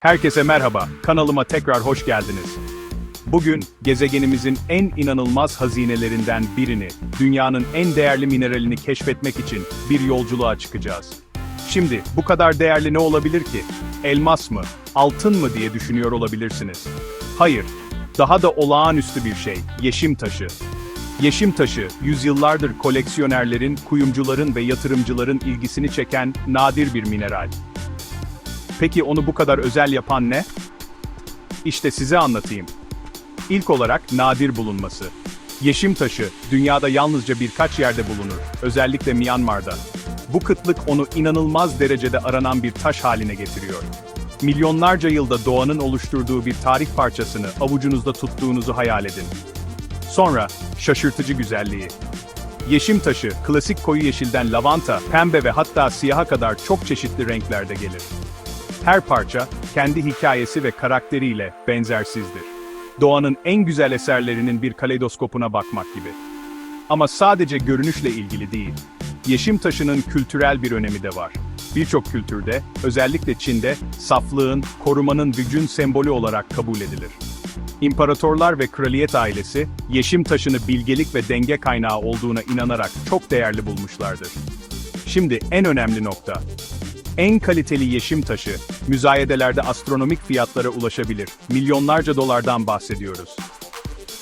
Herkese merhaba, kanalıma tekrar hoş geldiniz. Bugün, gezegenimizin en inanılmaz hazinelerinden birini, dünyanın en değerli mineralini keşfetmek için bir yolculuğa çıkacağız. Şimdi, bu kadar değerli ne olabilir ki? Elmas mı, altın mı diye düşünüyor olabilirsiniz. Hayır, daha da olağanüstü bir şey, yeşim taşı. Yeşim taşı, yüzyıllardır koleksiyonerlerin, kuyumcuların ve yatırımcıların ilgisini çeken nadir bir mineral. Peki onu bu kadar özel yapan ne? İşte size anlatayım. İlk olarak nadir bulunması. Yeşim taşı, dünyada yalnızca birkaç yerde bulunur, özellikle Myanmar'da. Bu kıtlık onu inanılmaz derecede aranan bir taş haline getiriyor. Milyonlarca yılda doğanın oluşturduğu bir tarih parçasını avucunuzda tuttuğunuzu hayal edin. Sonra, şaşırtıcı güzelliği. Yeşim taşı, klasik koyu yeşilden lavanta, pembe ve hatta siyaha kadar çok çeşitli renklerde gelir. Her parça, kendi hikayesi ve karakteriyle benzersizdir. Doğanın en güzel eserlerinin bir kaleidoskopuna bakmak gibi. Ama sadece görünüşle ilgili değil. Yeşim taşının kültürel bir önemi de var. Birçok kültürde, özellikle Çin'de, saflığın, korumanın gücün sembolü olarak kabul edilir. İmparatorlar ve kraliyet ailesi, yeşim taşını bilgelik ve denge kaynağı olduğuna inanarak çok değerli bulmuşlardır. Şimdi en önemli nokta, en kaliteli yeşim taşı, müzayedelerde astronomik fiyatlara ulaşabilir. Milyonlarca dolardan bahsediyoruz.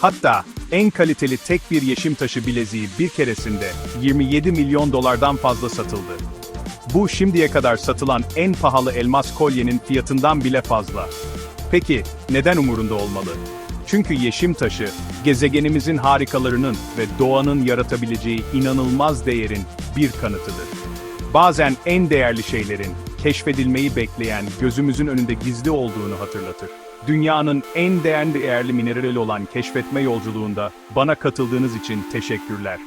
Hatta en kaliteli tek bir yeşim taşı bileziği bir keresinde 27 milyon dolardan fazla satıldı. Bu şimdiye kadar satılan en pahalı elmas kolyenin fiyatından bile fazla. Peki neden umurunda olmalı? Çünkü yeşim taşı, gezegenimizin harikalarının ve doğanın yaratabileceği inanılmaz değerin bir kanıtıdır. Bazen en değerli şeylerin, keşfedilmeyi bekleyen, gözümüzün önünde gizli olduğunu hatırlatır. Dünyanın en değerli değerli minerali olan keşfetme yolculuğunda bana katıldığınız için teşekkürler.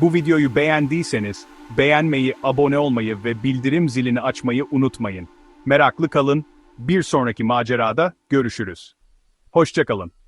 Bu videoyu beğendiyseniz, beğenmeyi, abone olmayı ve bildirim zilini açmayı unutmayın. Meraklı kalın, bir sonraki macerada görüşürüz. Hoşçakalın.